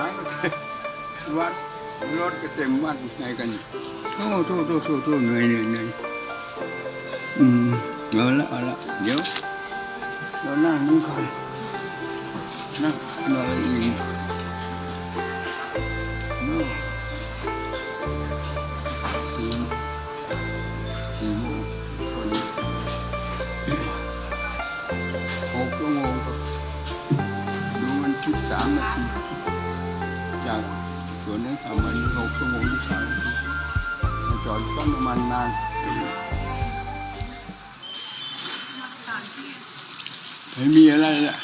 าก็เต็มวัดรถก็เต็มวัดไงกันนี่โอ้โทษโทษโทษโทษเหนื่อยเหนื่อยเหนื่อยอืมเอาละเอาละเดี๋ยวเรานั่งนี่ก่อนนั่งนอนอีก ชั่วโมงที่สามนาทีมาจอดปั๊มน้ำมันนานไม่มีอะไรแหละ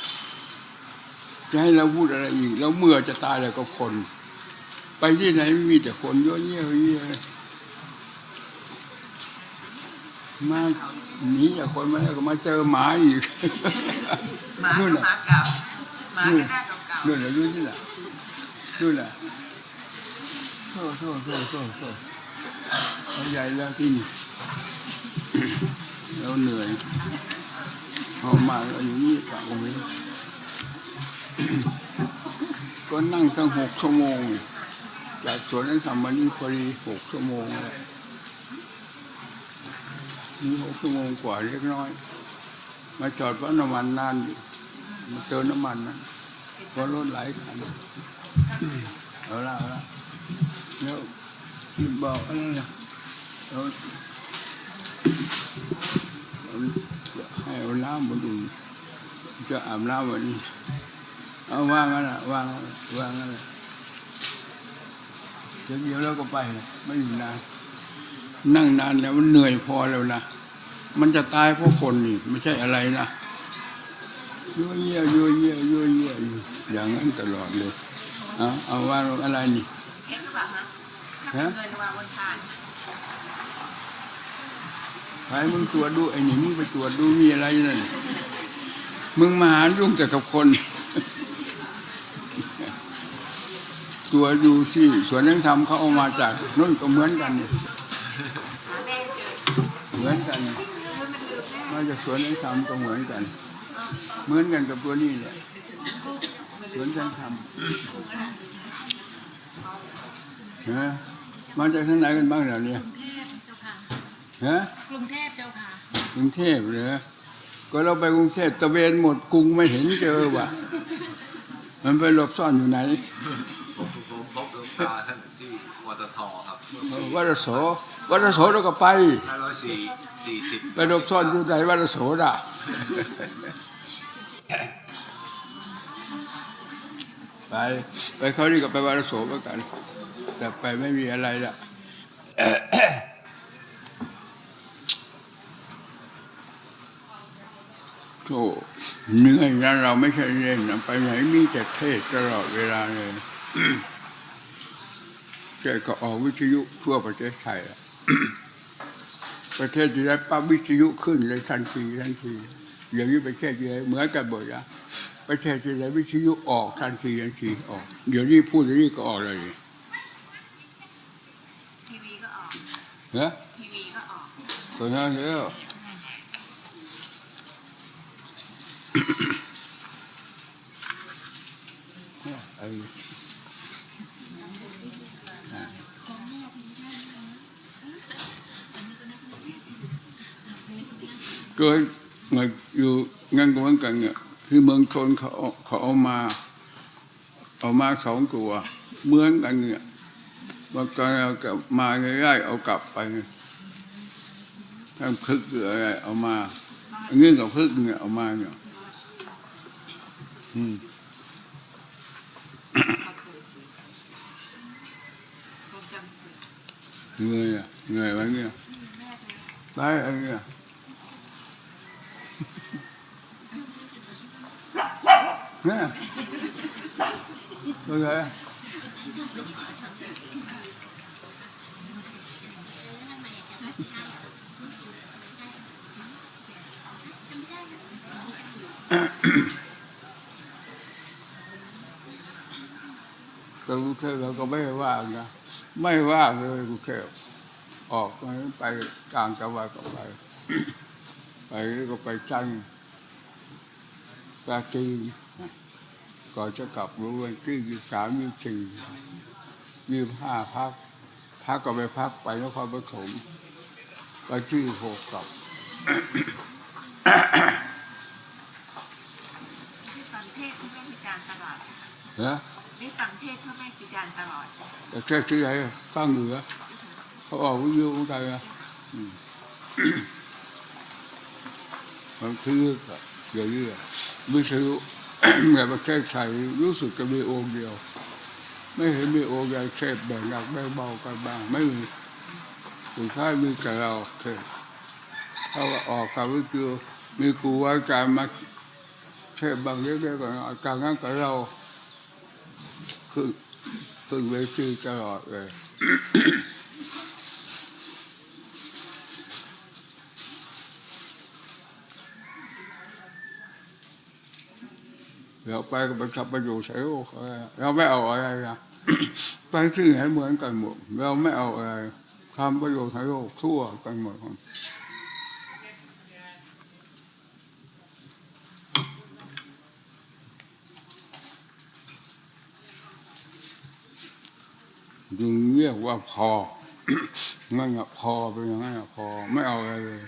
จะให้เราพูดอะไรอีกแล้วเมื่อจะตายแล้วก็คน ไปที่ไหนมีแต่คนเยอะแยะเยอะแยะมาหนีจากคนมาแล้วก็มาเจอหมาอีกหมานู่นก็หน่ะมาเก่าหมาก็หน้าเก่านู่นน่ะดูนี่น่ะนู่นน่ะ โซ่โซ่โซ่โซ่โซ่เอาใหญ่แล้วที่นี่แล้วเหนื่อยพอมาแล้วอย่างนี้กะโอ้ยก็นั่งตั้งหกชั่วโมง จากสวนนั้นทำมานี่พอดีหกชั่วโมงนี่หกชั่วโมงกว่าเล็กน้อย มาจอดปั๊มน้ำมันนานอยู่มาเติมน้ำมันนะเพราะรถหลายคันเอาละเอาละ ที่บอกอะไรนะเราเอาให้เอาน้ำมาดูจะอาบน้ำวันนี้เอาว่างกันละว่างว่างกันละเดี๋ยวเดียวแล้วก็ไปนะไม่อยู่นานนั่งนานแล้วมันเหนื่อยพอแล้วนะมันจะตายเพราะคนนี่ไม่ใช่อะไรนะยั่วเยี่ยยั่วเยี่ยยั่วเยี่ยอยู่อย่างนั้นตลอดเลยเอาเอาว่าอะไรนี่ เป็นเงินวางบนทานให้มึงตรวจดูไอ้นี่มึงไปตรวจดูมีอะไรนั่นมึงมาหายุ่งแต่กับคน ตัวอยู่ที่สวนนักธรรมเขาเอามาจากนู่นก็เหมือนกันเหมือนกันมาจากสวนนักธรรมก็เหมือนกัน เหมือนกันกับตัวนี้แหละสวนนักธรรมฮะ มาจากทางไหนกันบ้างเหล่านี้กรุงเทพเจ้าค่ะฮะกรุงเทพเจ้าค่ะกรุงเทพเหรอก็เราไปกรุงเทพตะเวนหมดกรุงไม่เห็นเจอว่ะ มันไปหลบซ่อนอยู่ไหนผมผมพบหลวงตาท่านที่วตทครับวัดโสวัดโสเราก็ไปห้าร้อยสี่สี่สิบไปหลบซ่อนอยู่ไหนวัดโสด่ะไปไปเขานี่ก็ไปวัดโสเหมือนกัน แต่ไปไม่มีอะไรละโธ่เหนื่อยนะเราไม่ใช่เล่นนะไปไหนมีแต่เทศตลอดเวลาเลยแกก็ออกวิทยุทั่วประเทศไทยอะประเทศที่ได้ปั๊บวิทยุขึ้นเลยทันทีทันทีอย่างนี้ประเทศที่ไหนเหมือนกันหมดนะประเทศที่ไหนวิทยุออกทันทีทันทีออก เดี๋ยวนี้พูดอย่างนี้ก็ออกเลย ทีวีก็ออก นะทีวีก็ออกตัวนั้นแล้วไอ้ก็มาอยู่งานกวนกันเนี่ยที่เมืองชนเขาเอาเขาเอามา เอามาสองตัวเหมือนกันเนี่ย บางตอนเอากลับมาง่ายๆเอากลับไปทั้งพึกหรืออะไรเอามาเงื่อนกับพึกเนี่ยเอามาเนี่ยอืมความจำเสื่อมเหนื่อยอะเชื่อยไหมเนี่ยได้อะไรเนี่ยเนี่ยเป็นไงก็รู้แค่เราก็ไม่ว่านะไม่ว่าเลยกูแค่ออกไปไปกลางจังหวัดก็ไป ไปก็ไปจันทร์ปราจีน ก่อนจะกลับรู้วันที่ยี่สามยี่สี่ยี่ห้าพัก พักก็ไปพักไปนครปฐมไปที่หกกลับได้ฟังเทศน์พ่อแม่ครูอาจารย์ตลอดนะได้ฟังเทศน์พ่อแม่ครูอาจารย์ตลอดแต่แค่ที่ไหนฟังเหนือเขาออกวิทยุของไทยนะอืมบางทีก็เดี๋ยวนี้วิทยุ ในประเทศไทยรู้สึกจะมีองค์เดียว ไม่เห็นมีองค์ใดเทศแบ่งหนักแบ่งเบากันบ้างไม่มีสุดท้ายมีแต่เราเทศเขาก็ออกคำวิทยุมีครูอาจารย์มาเทศบางเรื่องๆก่อนอาจารย์นั้นกับเราคือคือเวทีตลอดเลย เราไปก็ไปขับไปอยู่ใช้โลกอะไรเราไม่เอาอะไรนะไปที่ไหนเหมือนกันหมดเราไม่เอาอะไรทำประโยชน์ให้โลกทั่วกันหมดจึงเรียกว่าพอนั่นอะพอเป็นอย่างนั้นอะพอไม่เอาอะไรเลย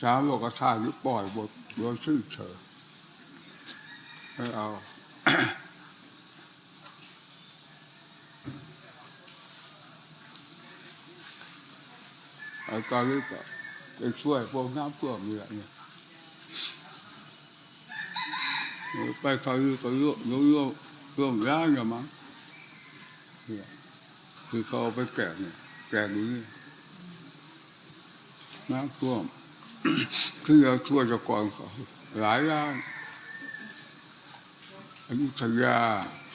สามโลกธาตุนี่ปล่อยหมดโดยชื่อเฉย ไม่เอาอาการนี้ก็จะช่วยพวกน้ำท่วมเนี่ยเนี่ยไปเขาอยู่ก็ร่วมร่วมร่วมร้านกันมั้งเนี่ยคือเขาไปแกะเนี่ยแกะดูนี่น้ำท่วมคือเราช่วยจะก่อนเขาหลายร้าน อยุธยา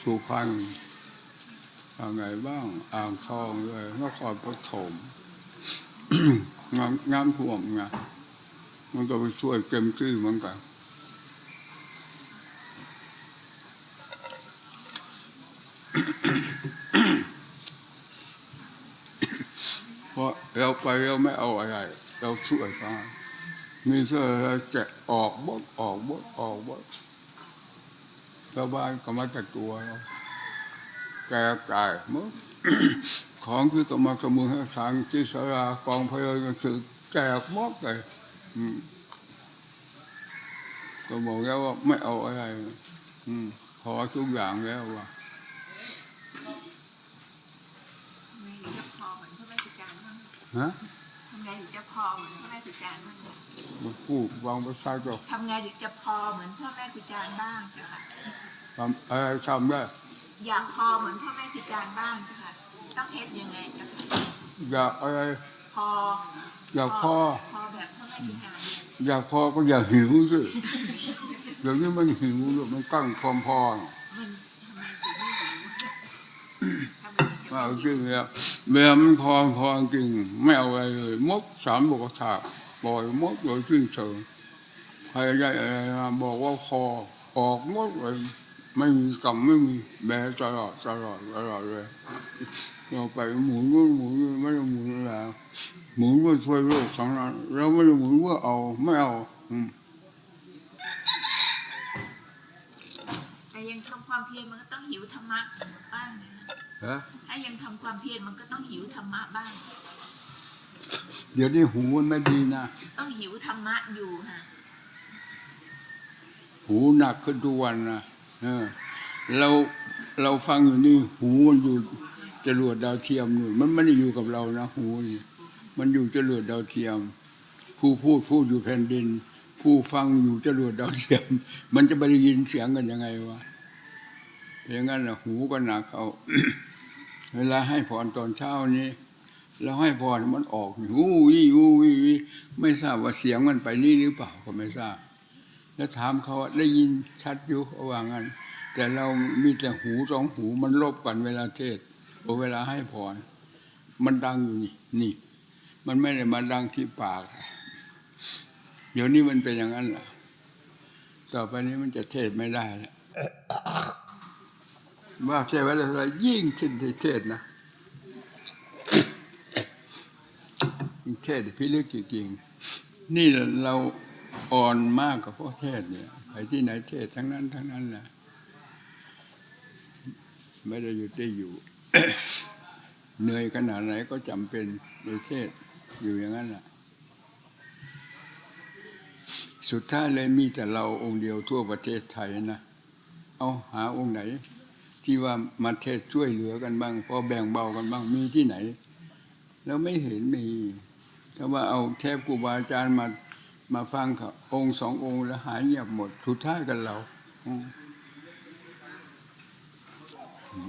สุพรรณทางไหนบ้าง อ่างทองเลยนครปฐมงานงานท่วมไงมันก็ไปช่วยเต็มที่เหมือนกันเพราะเราไปเราไม่เอาอะไร เราช่วยเขามีเสื้ออะไรแกะออกบดออกบดออกบด ชาวบ้านก็มาจากตัวเราแก่กายหมดของที่ก็มากระมือให้ทางที่สารากองพยนกันสือแจกหมดเลยอืมก็บอกแล้วว่าไม่เอาอะไรอืมพอทุกอย่างแล้วว่าทำ ไงถึงจะพอเหมือนพ่อแม่ครูอาจารย์บ้างฮะทำไงถึงจะพอเหมือนพ่อแม่ครูอาจารย์บ้างมันพูดวางประชาชนทำไงถึงจะพอเหมือนพ่อแม่ครูอาจารย์บ้างเจ้าค่ะทำอะไรทำได้อยากพอเหมือนพ่อแม่ครูอาจารย์บ้างเจ้าค่ะต้องเฮ็ดยังไงเจ้าค่ะอยากอะไรพออยากพอพอแบบพ่อแม่ครูอาจารย์เนี่ยอยากพอก็อย่าหิวสิเดี๋ยวนี้มันหิวอยู่มันตั้งความพอมันทำไมถึงไม่รู้ทำไมว่าไม่จริงเนี่ยเมื่อมันพอพอจริง ไม่เอาอะไรเลยมดสามบกถาปล่อยมดโดยสิ้นเชิงใครได้อะไรมาบอกว่าพอออกมดเลยไม่มีกรรมไม่มีแบตลอดตลอดตลอดเลยเราไปหมุนก็หมุนไม่ได้หมุนแล้วหมุนก็ช่วยโลกทั้งนั้นเราไม่ได้หมุนว่าเอาไม่เอาอืมแต่ยังทำความเพียรมันก็ต้องหิวธรรมะบ้าง นะฮะถ้ายังทำความเพียรมันก็ต้องหิวธรรมะบ้าง เดี๋ยวนี้หูมันไม่ดีนะ ต้องหิวธรรมะอยู่ฮะหูหนักขึ้นทุกวันนะเออเราเราฟังอยู่นี่หูมันอยู่จรวดดาวเทียมนู่นมันไม่ได้อยู่กับเรานะหูนี่มันอยู่จรวดดาวเทียม ผู้พูดพูดอยู่แผ่นดิน ผู้ฟังอยู่จรวดดาวเทียม มันจะไปได้ยินเสียงกันยังไงวะอย่างนั้นนะหูก็หนักเขา เวลาให้พรตอนเช้านี้เราให้พรมันออกหูวิหูวิวิไม่ทราบว่าเสียงมันไปนี่หรือเปล่าก็ไม่ทราบ แล้วถามเขาว่าได้ยินชัดอยู่เขาว่างั้น แต่เรามีแต่หูสองหูมันลบกันเวลาเทศโอเวลาให้พรมันดังอยู่นี่นี่ มันไม่ได้มาดังที่ปาก เดี๋ยวนี้มันเป็นอย่างนั้นแหละต่อไปนี้มันจะเทศไม่ได้แล้ว ว่าเทศไว้แล้วยิ่งสิ้นที่เทศนะเทศพิลึกจริงๆนี่เราอ่อนมากกับพวกเทศเนี่ยไปที่ไหนเทศทั้งนั้นทั้งนั้นแหละไม่ได้หยุดได้อยู่ เหนื่อยขนาดไหนก็จำเป็นในเทศอยู่อย่างนั้นแหละสุดท้ายเลยมีแต่เราองค์เดียวทั่วประเทศไทยนะ เอาหาองค์ไหน ที่ว่ามาเทศช่วยเหลือกันบ้าง พอแบ่งเบากันบ้างมีที่ไหน แล้วไม่เห็นมีถ้าว่าเอาเทพครูบาอาจารย์มามาฟังเขาองค์สององค์แล้วหายเงียบหมดสุดท้ายกันเรา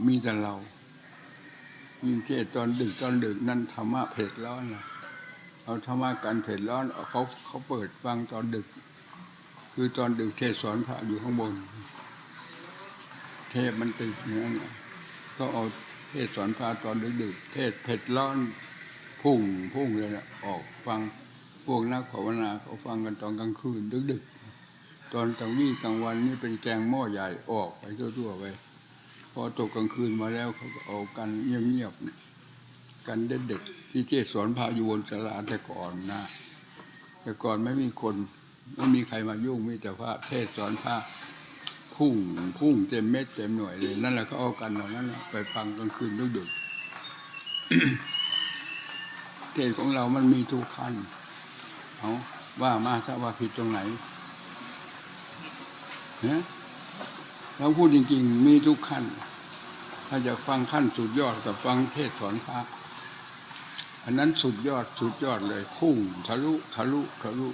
มีแต่เรายิ่งเทศตอนดึกตอนดึกนั่นธรรมะเผ็ดร้อนนะเอาธรรมะกันเผ็ดร้อนเขาเขาเปิดฟังตอนดึก คือตอนดึกเทศสอนพระอยู่ข้างบน ทพมันติดอย่างนั้นน่ะก็เอาเทศสอนพระตอนดึกๆเทศเผ็ดร้อนพุ่งพุ่งเลยนะออกฟังพวกนักภาวนาเขาฟังกันตอนกลางคืนดึกๆ ตอนกลางวี่กลางวันนี่เป็นแกงหม้อใหญ่ออกไปทั่วๆไปพอตกกลางคืนมาแล้วเขาก็เอากันเงียบๆเนี่ยกันเด็ดๆที่เทศสอนพระอยู่บนศาลาแต่ก่อนนะแต่ก่อนไม่มีคนไม่มีใครมายุ่งมีแต่พระเทศสอนพระ พุ่งพุ่งเต็มเม็ดเต็มหน่วยเลยนั่นแหละเขาเอากันเหล่านั้นน่ะไปฟังกลางคืนดึกๆเทศของเรามันมีทุกขั้นเอาว่ามาถ้าว่าผิดตรงไหนเนี่ยเราพูดจริง ๆ มีทุกขั้น ถ้าอยากฟังขั้นสุดยอดกับฟังเทศสอนพระอันนั้นสุดยอดสุดยอดเลยพุ่งทะลุทะลุทะลุ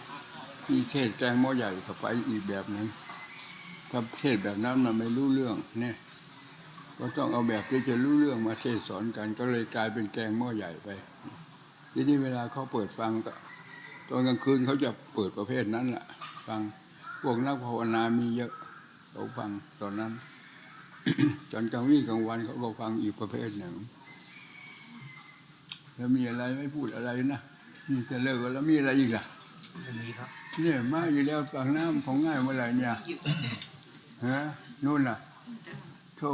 มีเทศแกงหม้อใหญ่เข้าไปอีกแบบหนึง ถ้าเทศแบบนั้นมันไม่รู้เรื่องเนี่ยก็ต้องเอาแบบที่จะรู้เรื่องมาเทศสอนกัน ก็เลยกลายเป็นแกงหม้อใหญ่ไป ทีนี้เวลาเขาเปิดฟังก็ตอนกลางคืนเขาจะเปิดประเภทนั้นแหละฟังพวกนักภาวนามีเยอะเขาฟังตอนนั้นตอนกลางวี่กลางวันเขาก็ฟังอีกประเภทหนึ่ง แล้วมีอะไรไม่พูดอะไรนะนี่จะเลิกกันแล้วมีอะไรอีกล่ะไม่มีครับเนี่ยมาอยู่แล้วปากน้ำของง่ายเมื่อไหร่เนี่ย ฮะนู่นน่ะโธ่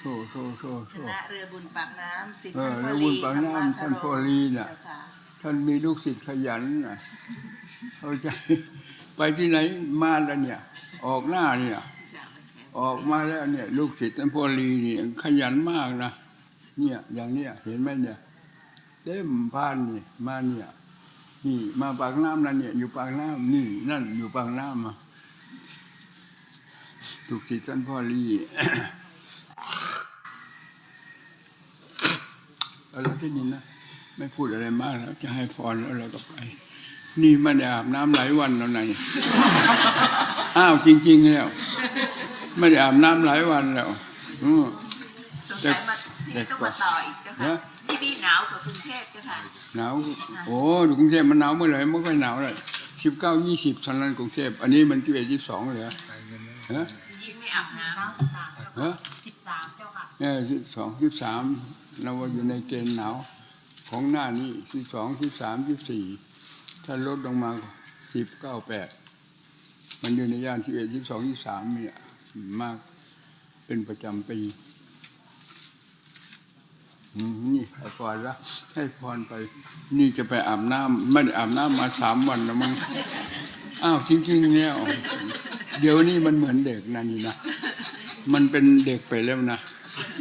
โธ่โธ่โธ่คโธ่ ณะเรือบุญปากน้ำสิทธิ์เออท่านเรือบุพ่อลีญปากน้ำท่านพ่อลีน่ะ เจ้าค่ะท่านมีลูกศิษย์ขยันน่ะเข้าใจ ไปที่ไหนมาแล้วเนี่ย ออกหน้าเนี่ย ออกมาแล้วเนี่ย ลูกศิษย์ท่านพ่อลีนี่ขยันมากนะ เนี่ย อย่างเนี้ยเห็นไหมเนี่ยเต็มพานนี่มาเนี่ย นี่มาปากน้ำนั่นเนี่ย อยู่ปากน้ำนี่นั่นอยู่ปากน้ำมา ลูกศิษย์ท่านพ่อลีเอาละที่นี่นะไม่พูดอะไรมากแล้วจะให้พรแล้วเราก็ไป นี่ไม่ได้อาบน้ำหลายวันแล้วนะนี่อ้าวจริง ๆ แล้วไม่ได้อาบน้ำหลายวันแล้วอืมสงสัยมาที่ต้องมาต่ออีกเจ้าค่ะฮะที่นี่หนาวกว่ากรุงเทพเจ้าค่ะหนาวโอ้ดูกรุงเทพมันหนาวเมื่อไหร่ไม่ค่อยหนาวเลย สิบเก้ายี่สิบเท่านั้นกรุงเทพอันนี้มันที่เอ็ดยี่สองเลยใช้เงินนะฮะยิ่งไม่อาบน้เช้าสิบสามเจ้าฮะสิบสามเจ้าค่ะเนี่ยสิบสองสิบสามเราว่าอยู่ในเกณฑ์หนาวของหน้านี้สิบสองสิบสามสิบสี่ถ้าลดลงมาสิบเก้าแปดมันอยู่ในย่านที่เอ็ดยี่สองยี่สามเนี่ยมากเป็นประจำปีอืม นี่ให้พรละให้พรไป นี่จะไปอาบน้ำไม่ได้อาบน้ำมาสามวันแล้วมั้งอ้าวจริง ๆ เนี่ยเดี๋ยวนี้มันเหมือนเด็กนะนี่นะมันเป็นเด็กไปแล้วนะ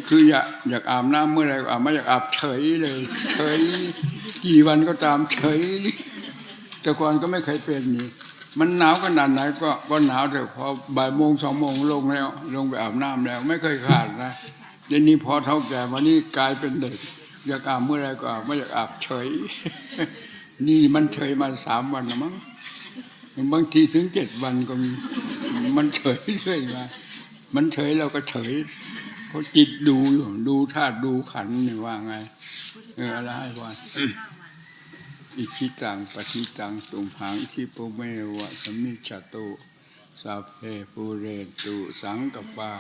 คืออยากอยากอาบน้ำเมื่อไรอาบไม่อยากอาบเฉยเลยเฉยกี่วันก็ตามเฉยแต่ก่อนก็ไม่เคยเป็นนี่มันหนาวขนาดไหนก็ก็หนาวแต่พอบ่ายโมงสองโมงลงแล้ว ลงไปอาบน้ำแล้ว ไม่เคยขาดนะ เดี๋ยวนี้พอเท่าแก่มานี่กลายเป็นเด็กอยากอาบเมื่อไรก็อาบไม่อยากอาบเฉย นี่มันเฉยมาสามวันแล้วมั้งบางทีถึงเจ็ดวันก็มีมันเฉยเรื่อยมามันเฉยเราก็เฉยเพราะจิตดูอยู่ดูธาตุดูขันนี่ว่าไง เอออะไรให้ว่าห้าวันอิชิตังปฏิตังตุมหังทิปเมวะสมิจฉตุสัพเพปูเรตุสังกปา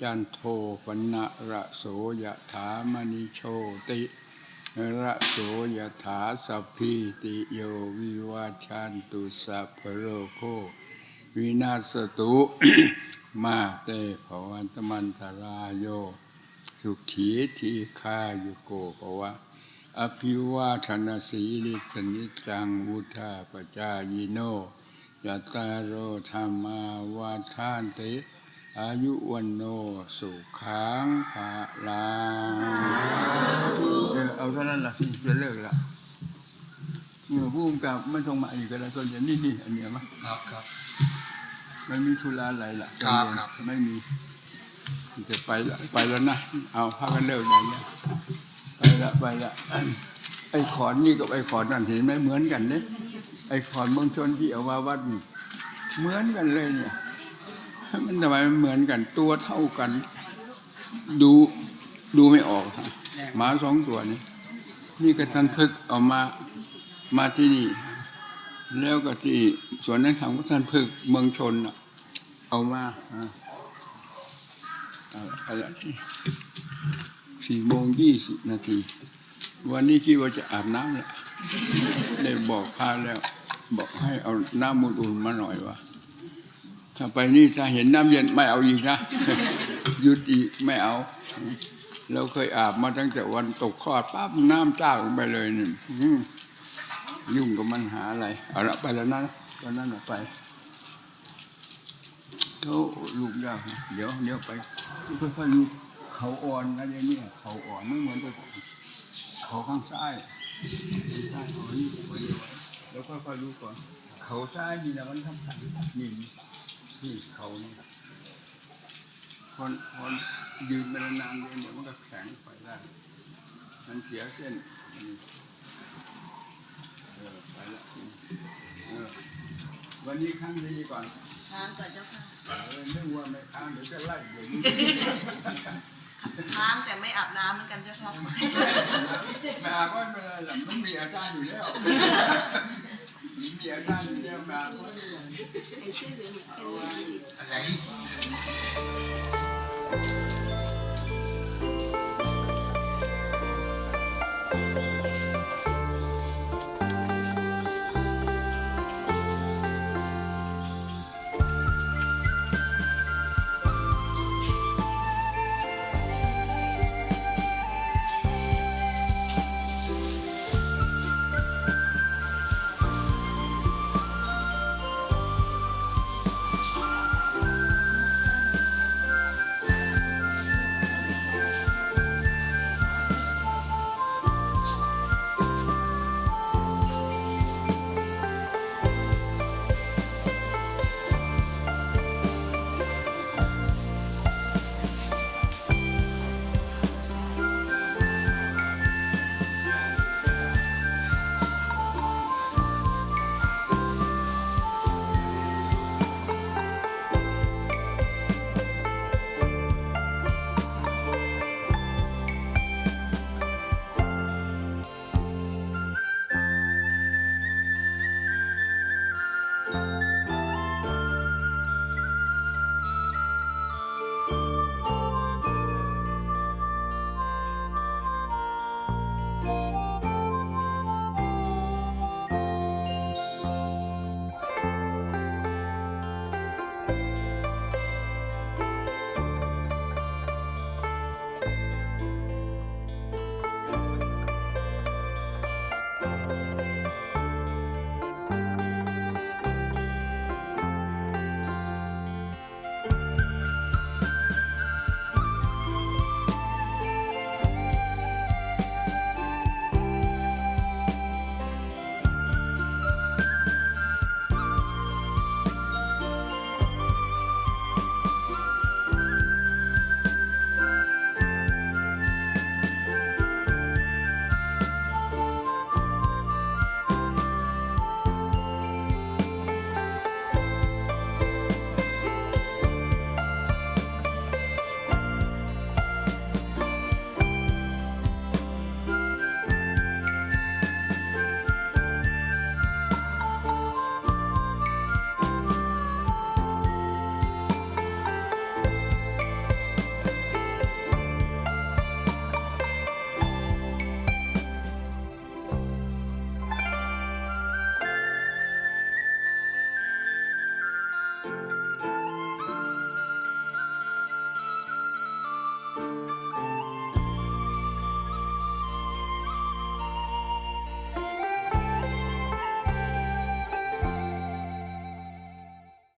จันโทปนะระโสยถามณิโชติระโสยถาสัพพิติโยวิวาชันตุสัพโรโควินาศตุมาเตภวันตมันตรายโยสุขีทีคายุโกภวะ อภิวาทนาสีลิสนิจังวุธาปจายโนยตาโรธรรมาวาทานติ อายุวันโนสุขังภาลังเออเอาเท่านั้นละจะเลิกละเมื่อผู้กำกับไม่ต้องมาอีกแล้วก็เดี๋ยวนี่นี่อันเนี้ยมั้งครับครับไม่มีธุระอะไรละครับครับไม่มีจะไปละไปแล้วนะเอาพากันเลิกอย่างเนี้ยไปละไปละไอ้ขอนนี่กับไอ้ขอนนั่นเห็นไหมเหมือนกันเนี่ยไอ้ขอนเมืองชนที่เอามาวัดนี่เหมือนกันเลยเนี่ย มันทำไมมันเหมือนกัน ตัวเท่ากัน ดูดูไม่ออกหมาสองตัวนี้นี่ก็ทันพึกเอามามาที่นี่ แล้วก็ที่สวนนั้นทางวัดท่านพึกเมืองชนน่ะเอามาอ่าเอะไรสี่โมงยี่สิบนาที วันนี้คิดว่าจะอาบน้ำแหละได้บอกพาแล้ว บอกให้เอาน้ำอุ่นมาหน่อยวะ ถ้าไปนี่ถ้าเห็นน้ำเย็นไม่เอาอีกนะหยุดอีกไม่เอา เราเคยอาบมาตั้งแต่วันตกคลอดปั๊บน้ำจ้าลงไปเลยนี่ยุ่งกับมันหาอะไร เอาละไปแล้วนะตอนนั้นน่ะไปเขาลูกยากเดี๋ยวเดี๋ยวไปค่อยๆลูกเขาอ่อนนะอย่างเนี้ยเขาอ่อนไม่เหมือนกับเขาข้างซ้ายข้างซ้ายอ่อนนี่ไว้แล้วค่อยๆลูกก่อน เขาซ้ายนี่นะมันทำขันนี่ นี่เขานี่คนคนยืนไปนานๆเดี๋ยวมันก็แข็งไปได้ มันเสียเส้นนี่เออไปละเออวันนี้ครั้งนี้ก่อนทานก่อนเจ้าค่ะเออนึกว่าไม่ค้างเดี๋ยวจะไล่เดี๋ยวนี้ค้างแต่ไม่อาบน้ำเหมือนกันเจ้าค่ะไม่อาก็ไม่เป็นไรหรอกมันมีอาจารย์อยู่แล้วมีอาจารย์อยู่แล้ว มา